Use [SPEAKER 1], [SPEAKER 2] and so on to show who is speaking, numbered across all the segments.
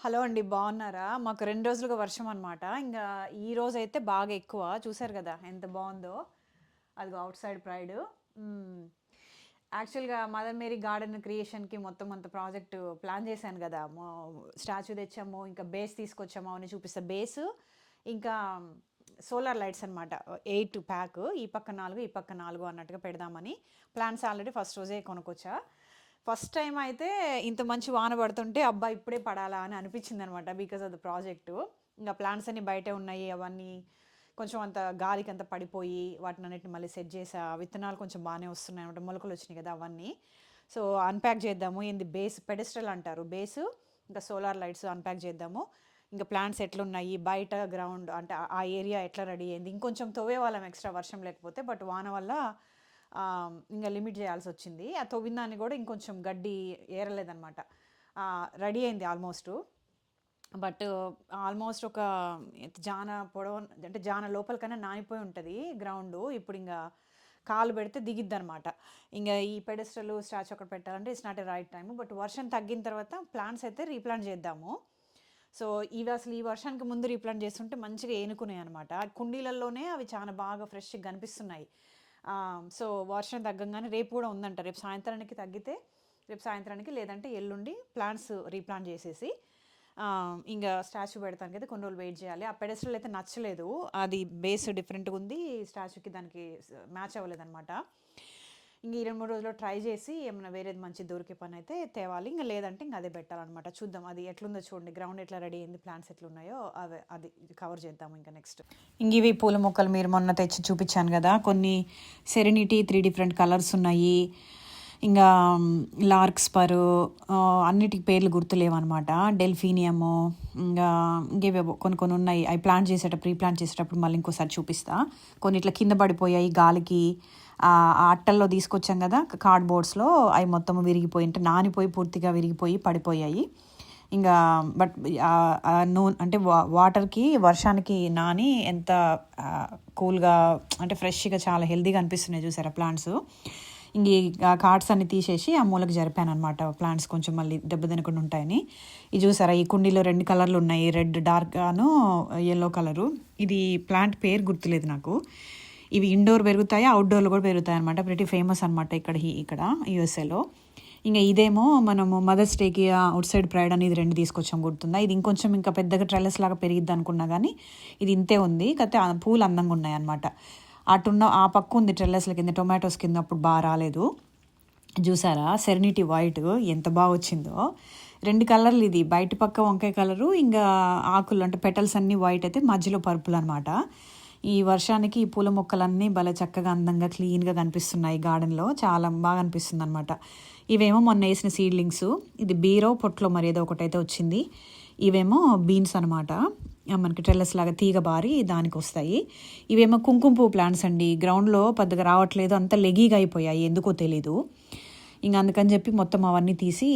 [SPEAKER 1] Hello అండి బాగున్నారా? మాకు రెండు రోజులుగా వర్షం అనమాట ఇంకా ఈ రోజు అయితే బాగా ఎక్కువ. చూసారు కదా ఎంత బాగుందో. అది అవుట్ సైడ్ ప్రైడ్. యాక్చువల్గా మదర్ మేరీ గార్డెన్ క్రియేషన్కి మొత్తం అంత ప్రాజెక్ట్ ప్లాన్ చేశాను కదా. స్టాచ్యూ తెచ్చాము ఇంకా బేస్ తీసుకొచ్చాము అని చూపిస్తా. బేస్ ఇంకా సోలార్ లైట్స్ అనమాట ఎయిట్ ప్యాక్ ఈ పక్క నాలుగు ఈ పక్క నాలుగు అన్నట్టుగా పెడదామని ప్లాన్స్ ఆల్రెడీ ఫస్ట్ రోజే కొనుక్కొచ్చా. ఫస్ట్ టైం అయితే ఇంత మంచి వాన పడుతుంటే అబ్బా ఇప్పుడే పడాలా అని అనిపించింది అనమాట బికాస్ ఆఫ్ ద ప్రాజెక్టు ఇంకా ప్లాంట్స్ అన్ని బయటే ఉన్నాయి అవన్నీ కొంచెం అంత గాలికి అంత పడిపోయి వాటిని అన్నిటిని మళ్ళీ సెట్ చేసా. విత్తనాలు కొంచెం బాగానే వస్తున్నాయి అనమాట మొలకలు వచ్చినాయి కదా అవన్నీ. సో అన్ప్యాక్ చేద్దాము. ఏంది? బేస్ పెడెస్ట్రల్ అంటారు. బేసు ఇంకా సోలార్ లైట్స్ అన్ప్యాక్ చేద్దాము. ఇంకా ప్లాంట్స్ ఎట్లున్నాయి? బయట గ్రౌండ్ అంటే ఆ- ఏరియా ఎట్లా రెడీ అయింది? ఇంకొంచెం తోవే వాళ్ళం ఎక్స్ట్రా వర్షం లేకపోతే బట్ వాన వల్ల ఇంకా లిమిట్ చేయాల్సి వచ్చింది. ఆ తవ్విందాన్ని కూడా ఇంకొంచెం గడ్డి ఏరలేదనమాట రెడీ అయింది ఆల్మోస్ట్. బట్ ఆల్మోస్ట్ ఒక జాన పొడవ అంటే జాన లోపలికన్నా నానిపోయి ఉంటుంది గ్రౌండ్. ఇప్పుడు ఇంకా కాలు పెడితే దిగిద్ది అనమాట ఇంకా ఈ పెడెస్టల్ స్టాచ్యూ అక్కడ పెట్టాలంటే it's not a right time but వర్షం తగ్గిన తర్వాత ప్లాంట్స్ అయితే రీప్లాంట్ చేద్దాము. సో ఇవి అసలు ఈ వర్షానికి ముందు రీప్లాంట్ చేస్తుంటే మంచిగా ఏనుకున్నాయి అనమాట కుండీలలోనే అవి చాలా బాగా ఫ్రెష్గా కనిపిస్తున్నాయి. సో వర్షం తగ్గంగానే రేపు కూడా ఉందంట. రేపు సాయంత్రానికి తగ్గితే రేపు సాయంత్రానికి లేదంటే ఎల్లుండి ప్లాంట్స్ రీప్లాంట్ చేసేసి ఇంకా స్టాచ్యూ పెడతానికి అయితే కొన్ని రోజులు వెయిట్ చేయాలి. ఆ పెడస్టల్ అయితే నచ్చలేదు. అది బేస్ డిఫరెంట్గా ఉంది. స్టాచ్యూకి దానికి మ్యాచ్ అవ్వలేదు అనమాట ఇంక ఈ రెండు మూడు రోజుల్లో ట్రై చేసి ఏమైనా వేరేది మంచి దొరికే పని అయితే తేవాలి. ఇంకా లేదంటే ఇంకా అదే పెట్టాలన్నమాట. చూద్దాం అది ఎట్లుందో చూడండి. గ్రౌండ్ ఎట్లా రెడీ అయింది ప్లాంట్స్ ఎట్లున్నాయో అవి అది కవర్ చేద్దాం ఇంకా నెక్స్ట్ ఇంక ఇవి పూల మొక్కలు మీరు మొన్న తెచ్చి చూపించాను కదా. కొన్ని సెరెనిటీ త్రీ డిఫరెంట్ కలర్స్ ఉన్నాయి. ఇంకా లార్క్ పరు అన్నిటికి పేర్లు గుర్తులేవన్నమాట. డెల్ఫీనియము ఇంకా ఇంకేవేవో కొన్ని కొన్ని ఉన్నాయి. అవి ప్లాంట్ చేసేటప్పుడు ప్రీ ప్లాంట్ చేసేటప్పుడు మళ్ళీ ఇంకోసారి చూపిస్తా. కొన్ని ఇట్లా కింద పడిపోయాయి గాలికి అట్టల్లో తీసుకొచ్చాం కదా కార్డ్బోర్డ్స్లో అవి మొత్తం విరిగిపోయి అంటే నానిపోయి పూర్తిగా విరిగిపోయి పడిపోయాయి. ఇంకా బట్ నూనె అంటే వా వాటర్కి వర్షానికి నాని ఎంత కూల్గా అంటే ఫ్రెష్గా చాలా హెల్తీగా అనిపిస్తున్నాయి చూసారా ప్లాంట్స్. ఇంక ఈ కార్డ్స్ అన్ని తీసేసి ఆ మూలకు జరిపాను అనమాట ప్లాంట్స్ కొంచెం మళ్ళీ దెబ్బ తినకుండా ఉంటాయని. ఇది చూసారా ఈ కుండీలో రెండు కలర్లు ఉన్నాయి రెడ్ డార్క్గాను ఎల్లో కలరు. ఇది ప్లాంట్ పేరు గుర్తులేదు నాకు. ఇవి ఇండోర్ పెరుగుతాయి అవుట్డోర్లో కూడా పెరుగుతాయి అనమాట ప్రతి ఫేమస్ అనమాట ఇక్కడ హీ- ఇక్కడ యూఎస్ఏలో ఇంకా ఇదేమో మనము మదర్స్ డేకి అవుట్ సైడ్ ప్రైడ్ అనేది రెండు తీసుకొచ్చాం గుర్తుందా? ఇది ఇంకొంచెం ఇంకా పెద్దగా ట్రెలస్ లాగా పెరిగిద్ది అనుకున్నా కానీ ఇది ఇంతే ఉంది. కాకపోతే పూలు అందంగా ఉన్నాయి అనమాట అటున్న ఆ పక్క ఉంది ట్రెల్లర్స్ల కింద టొమాటోస్ కింద అప్పుడు బాగా రాలేదు. చూసారా? సెరెనిటీ వైట్ ఎంత బాగా వచ్చిందో. రెండు కలర్లు ఇది. బయట పక్క వంకాయ కలరు ఇంకా ఆకులు అంటే పెటల్స్ అన్నీ వైట్ అయితే మధ్యలో పర్పుల్ అనమాట ఈ వర్షానికి ఈ పూల మొక్కలన్నీ భలే చక్కగా అందంగా క్లీన్గా కనిపిస్తున్నాయి గార్డెన్లో. చాలా బాగా అనిపిస్తుంది అనమాట ఇవేమో మొన్న వేసిన సీడ్లింగ్స్. ఇది బీరో పొట్లో మరి ఏదో ఒకటైతే వచ్చింది. ఇవేమో బీన్స్ అనమాట మనకి ట్రెల్లస్ లాగా తీగ బారి దానికి వస్తాయి. ఇవేమో కుంకుమ పువ్వు ప్లాంట్స్ అండి. గ్రౌండ్లో పెద్దగా రావట్లేదు. అంత లెగీగా అయిపోయాయి. ఎందుకో తెలీదు. ఇంకా అందుకని చెప్పి మొత్తం అవన్నీ తీసి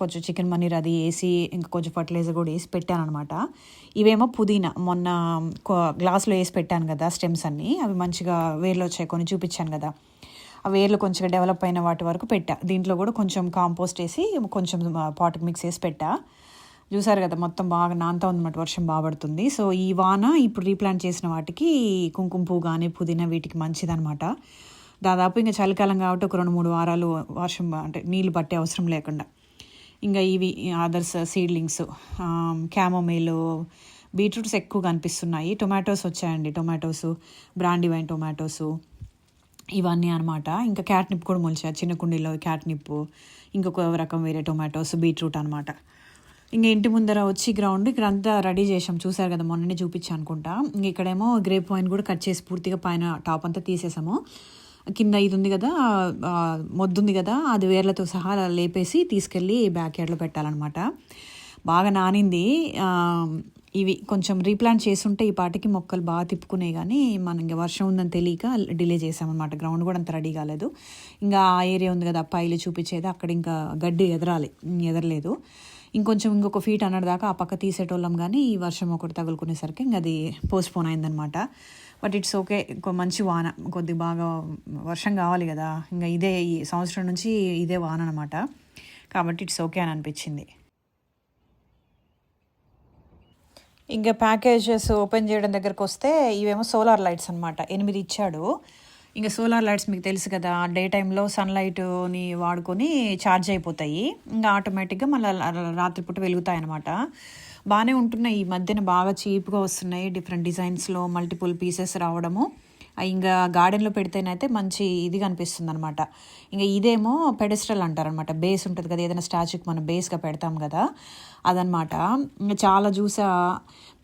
[SPEAKER 1] కొంచెం చికెన్ మనీర్ అది వేసి ఇంకా కొంచెం ఫర్టిలైజర్ కూడా వేసి పెట్టాను అనమాట ఇవేమో పుదీనా. మొన్న గ్లాస్లో వేసి పెట్టాను కదా స్టెమ్స్ అన్నీ. అవి మంచిగా వేర్లు వచ్చాయి కొన్ని చూపించాను కదా. ఆ వేర్లు కొంచెం డెవలప్ అయిన వాటి వరకు పెట్టా. దీంట్లో కూడా కొంచెం కాంపోస్ట్ వేసి కొంచెం పాట్ మిక్స్ వేసి పెట్టా. చూసారు కదా మొత్తం బాగా నాంతా ఉందన్నమాట వర్షం బాగా పడుతుంది. సో ఈ వాన ఇప్పుడు రీప్లాంట్ చేసిన వాటికి కుంకుమ పువ్వు కానీ పుదీనా వీటికి మంచిదనమాట దాదాపు ఇంకా చలికాలం కాబట్టి ఒక రెండు మూడు వారాలు వర్షం అంటే నీళ్ళు పట్టే అవసరం లేకుండా. ఇంకా ఇవి అదర్స్ సీడ్లింగ్స్ క్యామోమేలు బీట్రూట్స్ ఎక్కువ కనిపిస్తున్నాయి. టొమాటోస్ వచ్చాయండి. టొమాటోస్ బ్రాండీ వైన్ టొమాటోసు ఇవన్నీ అనమాట ఇంకా క్యాట్నిప్ కూడా మొలిచాయి చిన్న కుండీలో క్యాట్నిప్ ఇంకొక రకం వేరే టొమాటోస్ బీట్రూట్ అనమాట ఇంకా ఇంటి ముందర వచ్చి గ్రౌండ్ ఇక్కడ అంతా రెడీ చేసాం చూసారు కదా మొన్ననే చూపించా అనుకుంటా. ఇంక ఇక్కడేమో గ్రేప్ వైన్ కూడా కట్ చేసి పూర్తిగా పైన టాప్ అంతా తీసేసాము. కింద ఇది ఉంది కదా మొద్దుంది కదా అది వేర్లతో సహా అలా లేపేసి తీసుకెళ్ళి బ్యాక్ యార్డ్లో పెట్టాలన్నమాట. బాగా నానింది. ఇవి కొంచెం రీప్లాంట్ చేస్తుంటే ఈ పాటికి మొక్కలు బాగా తిప్పుకునే కానీ మనం ఇంకా వర్షం ఉందని తెలియక డిలే చేసామన్నమాట. గ్రౌండ్ కూడా అంత రెడీ కాలేదు. ఇంకా ఆ ఏరియా ఉంది కదా పైలు చూపించేది అక్కడ ఇంకా గడ్డి ఎదరాలి ఎదరలేదు. ఇంకొంచెం ఇంకొక ఫీట్ అన్నదాకా ఆ పక్క తీసేటోళ్ళం కానీ ఈ వర్షం ఒకటి తగులుకునేసరికి ఇంకా అది పోస్ట్పోన్ అయిందనమాట బట్ ఇట్స్ ఓకే మంచి వాన. కొద్ది బాగా వర్షం కావాలి కదా. ఇంకా ఇదే ఈ సంవత్సరం నుంచి ఇదే వాన అనమాట కాబట్టి ఇట్స్ ఓకే అని అనిపించింది. ఇంకా ప్యాకేజెస్ ఓపెన్ చేయడం దగ్గరకు వస్తే ఇవేమో సోలార్ లైట్స్ అనమాట ఎనిమిది ఇచ్చాడు. ఇంకా సోలార్ లైట్స్ మీకు తెలుసు కదా డే టైంలో సన్లైట్ని వాడుకొని ఛార్జ్ అయిపోతాయి. ఇంకా ఆటోమేటిక్గా మళ్ళీ రాత్రిపూట వెలుగుతాయి అనమాట బాగానే ఉంటున్నాయి. ఈ మధ్యన బాగా చీప్గా వస్తున్నాయి డిఫరెంట్ డిజైన్స్లో మల్టిపుల్ పీసెస్ రావడము. ఇంకా గార్డెన్లో పెడితేనైతే మంచి ఇది కనిపిస్తుంది అనమాట ఇంకా ఇదేమో పెడెస్ట్రల్ అంటారనమాట బేస్ ఉంటుంది కదా ఏదైనా స్టాచ్యూకి మనం బేస్గా పెడతాం కదా అదనమాట చాలా చూసా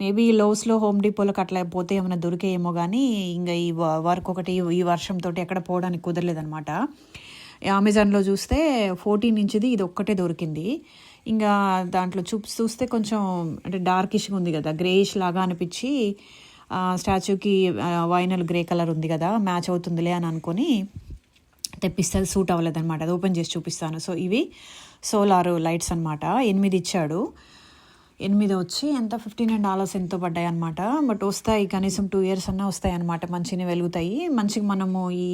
[SPEAKER 1] మేబీ లోస్లో హోమ్ డిపోలోకి అట్లా పోతే ఏమైనా దొరికేయేమో కానీ ఇంకా ఈ వ- వర్క్ ఒకటి ఈ వర్షంతో ఎక్కడ పోవడానికి కుదరలేదనమాట అమెజాన్లో చూస్తే ఫోర్టీన్ ఇంచ్ది ఇది ఒక్కటే దొరికింది. ఇంకా దాంట్లో చూప్ చూస్తే కొంచెం అంటే డార్కిష్గా ఉంది కదా గ్రేయిష్ లాగా అనిపించి స్టాచ్యూకి వైనల్ గ్రే కలర్ ఉంది కదా మ్యాచ్ అవుతుందిలే అని అనుకొని తెప్పిస్తే సూట్ అవ్వలేదన్నమాట. అది ఓపెన్ చేసి చూపిస్తాను. సో ఇవి సోలార్ లైట్స్ అనమాట ఎనిమిది ఇచ్చాడు. ఎనిమిది వచ్చి ఎంత? ఫిఫ్టీన్ అండ్ డాలర్స్ ఎంతో పడ్డాయి అనమాట బట్ వస్తాయి కనీసం టూ ఇయర్స్ అన్నా వస్తాయి అనమాట మంచిగా వెలుగుతాయి. మంచిగా మనము ఈ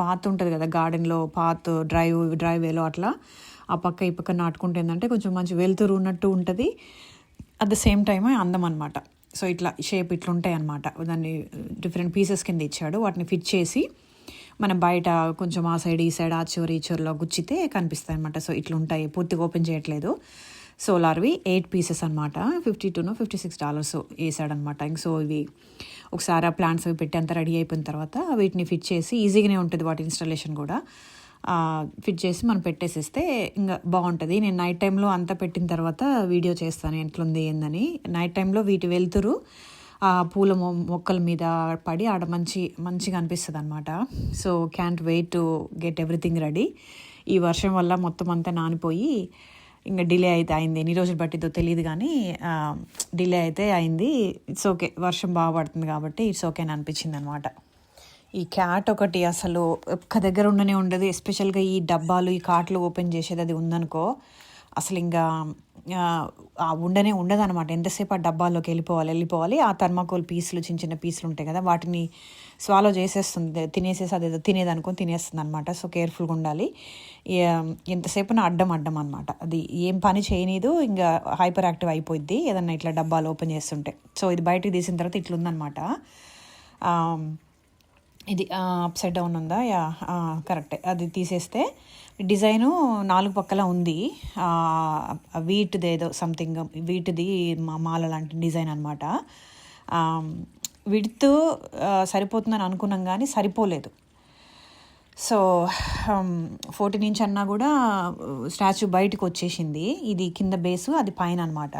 [SPEAKER 1] పాత్ ఉంటుంది కదా గార్డెన్లో పాత్ డ్రైవ్ డ్రైవ్ వేలో అట్లా ఆ పక్క ఈ పక్క నాటుకుంటే ఏంటంటే కొంచెం మంచి వెలుతురు ఉన్నట్టు ఉంటుంది. అట్ ద సేమ్ టైమ్ అందం అనమాట సో ఇట్లా షేప్ ఇట్లుంటాయి అనమాట దాన్ని డిఫరెంట్ పీసెస్ కింద ఇచ్చాడు. వాటిని ఫిట్ చేసి మనం బయట కొంచెం ఆ సైడ్ ఈ సైడ్ ఆ చివరి ఈ చివరిలో గుచ్చితే కనిపిస్తాయి అనమాట సో ఇట్లుంటాయి. పూర్తిగా ఓపెన్ చేయట్లేదు. సోలార్వి ఎయిట్ పీసెస్ అనమాట ఫిఫ్టీ టూనో ఫిఫ్టీ సిక్స్ డాలర్స్ వేసాడనమాట ఇంక సో ఇవి ఒకసారి ఆ ప్లాంట్స్ అవి పెట్టి అంతా రెడీ అయిపోయిన తర్వాత వీటిని ఫిట్ చేసి ఈజీగానే ఉంటుంది వాటి ఇన్స్టాలేషన్ కూడా. ఫిట్ చేసి మనం పెట్టేసేస్తే ఇంకా బాగుంటుంది. నేను నైట్ టైంలో అంతా పెట్టిన తర్వాత వీడియో చేస్తాను ఎట్లుంది ఏందని. నైట్ టైంలో వీటి వెళ్తురు ఆ పూల మొ మొక్కల మీద పడి ఆడ మంచి మంచిగా అనిపిస్తుంది అనమాట so can't wait to get everything ready ఈ వర్షం వల్ల మొత్తం అంతా నానిపోయి ఇంకా డిలే అయితే అయింది. ఎన్ని రోజులు పట్టిద్దో తెలియదు కానీ డిలే అయితే అయింది. ఇట్స్ ఓకే వర్షం బాగా పడుతుంది కాబట్టి ఇట్స్ ఓకే అని అనిపించింది అనమాట ఈ క్యాట్ ఒకటి అసలు ఒక్క దగ్గర ఉండనే ఉండదు ఎస్పెషల్గా ఈ డబ్బాలు ఈ కార్ట్లు ఓపెన్ చేసేది అది ఉందనుకో. అసలు ఇంకా ఉండనే ఉండదు అనమాట ఎంతసేపు ఆ డబ్బాల్లోకి వెళ్ళిపోవాలి వెళ్ళిపోవాలి. ఆ థర్మాకోల్ పీసులు చిన్న చిన్న పీసులు ఉంటాయి కదా వాటిని స్వాలో చేసేస్తుంది తినేసేసి అదేదో ఏదో అనుకొని తినేస్తుంది అనమాట సో కేర్ఫుల్గా ఉండాలి. ఎంతసేపున ఎంతసేపు నా అడ్డం అడ్డం అనమాట అది ఏం పని చేయనీదు ఇంకా హైపర్ యాక్టివ్ అయిపోద్ది ఏదన్నా ఇట్లా డబ్బాలు ఓపెన్ చేస్తుంటే. సో ఇది బయటకు తీసిన తర్వాత ఇట్లుందనమాట ఉందనమాట ఇది అప్సైడ్ డౌన్ ఉందా? యా కరెక్టే అది తీసేస్తే డిజైను నాలుగు పక్కల ఉంది. వీటిది ఏదో సంథింగ్ వీటిది మా మాల లాంటి డిజైన్ అనమాట విడుత్ సరిపోతుందని అనుకున్నాం కానీ సరిపోలేదు. సో ఫోర్టీన్ ఇంచ్ అన్నా కూడా స్టాచ్యూ బయటకు వచ్చేసింది. ఇది కింద బేసు అది పైన అనమాట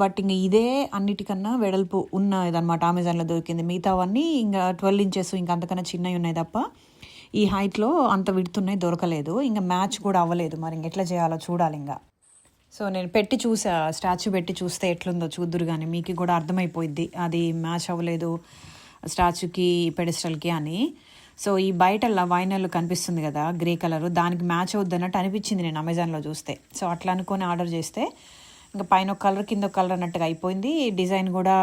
[SPEAKER 1] బట్ ఇంక ఇదే అన్నిటికన్నా వెడల్పు ఉన్న ఇదనమాట అమెజాన్లో దొరికింది. మిగతావన్నీ ఇంకా ట్వెల్వ్ ఇంచెస్ ఇంకా అంతకన్నా చిన్నవి ఉన్నాయి తప్ప ఈ హైట్లో అంత విడుతున్నాయి దొరకలేదు. ఇంకా మ్యాచ్ కూడా అవ్వలేదు మరి. ఇంకెట్లా చేయాలో చూడాలి ఇంకా సో నేను పెట్టి చూసా స్టాచ్యూ పెట్టి చూస్తే ఎట్లుందో చూద్దురు కానీ మీకు కూడా అర్థమైపోయిద్ది. అది మ్యాచ్ అవ్వలేదు స్టాచ్యూకి పెడిస్టల్కి అని. సో ఈ బయట వైనల్ కనిపిస్తుంది కదా గ్రే కలర్. దానికి మ్యాచ్ అవుద్దన్నట్టు అనిపించింది నేను అమెజాన్లో చూస్తే. సో అట్లా అనుకొని ఆర్డర్ చేస్తే ఇంకా పైన ఒక కలర్ కింద ఒక కలర్ అన్నట్టుగా అయిపోయింది. డిజైన్ కూడా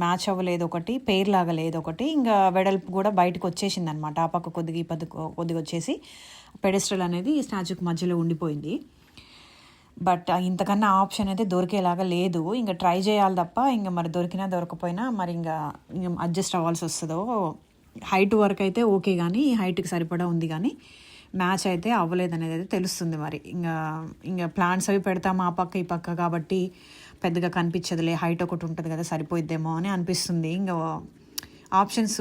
[SPEAKER 1] మ్యాచ్ అవ్వలేదు ఒకటి పేర్ లాగా లేదు ఒకటి. ఇంకా వెడల్పు కూడా బయటకు వచ్చేసింది అనమాట ఆ పక్క కొద్దిగా ఈ పక్క కొద్దిగా వచ్చేసి పెడెస్ట్రల్ అనేది స్టాచ్యూకి మధ్యలో ఉండిపోయింది. బట్ ఇంతకన్నా ఆప్షన్ అయితే దొరికేలాగా లేదు. ఇంకా ట్రై చేయాలి తప్ప ఇంకా మరి దొరికినా దొరకపోయినా మరి ఇంకా అడ్జస్ట్ అవ్వాల్సి వస్తుందో. హైట్ వరకు అయితే ఓకే కానీ హైట్కి సరిపడా ఉంది కానీ మ్యాచ్ అయితే అవ్వలేదు అనేది అయితే తెలుస్తుంది మరి. ఇంకా ఇంకా ప్లాంట్స్ అవి పెడతాము ఆ పక్క ఈ పక్క కాబట్టి పెద్దగా కనిపించదులే హైట్ ఒకటి ఉంటుంది కదా సరిపోయిద్దేమో అని అనిపిస్తుంది. ఇంకా ఆప్షన్స్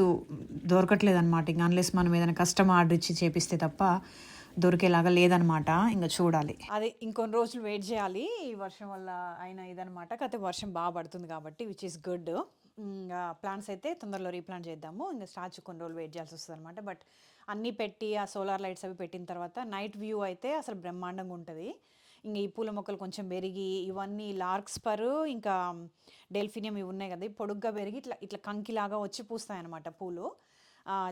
[SPEAKER 1] దొరకట్లేదు అనమాట ఇంకా అన్లెస్ మనం ఏదైనా కస్టమ్ ఆర్డర్ ఇచ్చి చేపిస్తే తప్ప దొరికేలాగా లేదనమాట ఇంకా చూడాలి. అదే ఇంకొన్ని రోజులు వెయిట్ చేయాలి. ఈ వర్షం వల్ల అయినా ఇదనమాట కాకపోతే వర్షం బాగా పడుతుంది కాబట్టి విచ్ ఈస్ గుడ్ ఇంకా ప్లాన్స్ అయితే తొందరలో రీప్లాంట్ చేద్దాము. ఇంకా స్టార్చ్ కొన్ని రోజులు వెయిట్ చేయాల్సి వస్తుంది అనమాట బట్ అన్నీ పెట్టి ఆ సోలార్ లైట్స్ అవి పెట్టిన తర్వాత నైట్ వ్యూ అయితే అసలు బ్రహ్మాండంగా ఉంటుంది. ఇంకా ఈ పూల మొక్కలు కొంచెం పెరిగి ఇవన్నీ లార్క్స్పర్ ఇంకా డెల్ఫినియం ఇవి ఉన్నాయి కదా పొడుగ్గా పెరిగి ఇట్లా ఇట్లా కంకిలాగా వచ్చి పూస్తాయన్నమాట పూలు.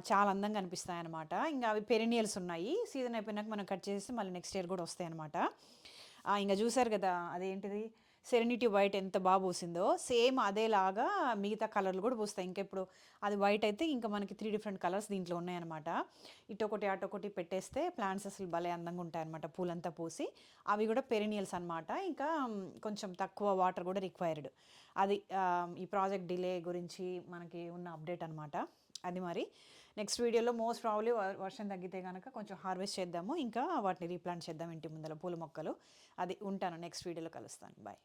[SPEAKER 1] చాలా అందంగా అనిపిస్తాయి అనమాట ఇంకా అవి పెరినియల్స్ ఉన్నాయి. సీజన్ అయిపోయినాక మనం కట్ చేసి మళ్ళీ నెక్స్ట్ ఇయర్ కూడా వస్తాయి అనమాట ఇంకా చూసారు కదా అదేంటిది? సెరెనిటీ వైట్ ఎంత బాగా పూసిందో సేమ్ అదేలాగా మిగతా కలర్లు కూడా పూస్తాయి. ఇంకెప్పుడు అది వైట్ అయితే ఇంకా మనకి త్రీ డిఫరెంట్ కలర్స్ దీంట్లో ఉన్నాయన్నమాట. ఇటొకటి అటొకటి పెట్టేస్తే ప్లాంట్స్ అసలు భలే అందంగా ఉంటాయన్నమాట పూలంతా పూసి. అవి కూడా పెరినియల్స్ అనమాట ఇంకా కొంచెం తక్కువ వాటర్ కూడా రిక్వైర్డ్ అది ఈ ప్రాజెక్ట్ డిలే గురించి మనకి ఉన్న అప్డేట్ అనమాట అది మరి. నెక్స్ట్ వీడియోలో మోస్ట్ ప్రాబ్లీ వర్షం తగ్గితే కనుక కొంచెం హార్వెస్ట్ చేద్దాము. ఇంకా వాటిని రీప్లాంట్ చేద్దాం ఇంటి ముందర పూల మొక్కలు. అది ఉంటాను. నెక్స్ట్ వీడియోలో కలుస్తాను. బాయ్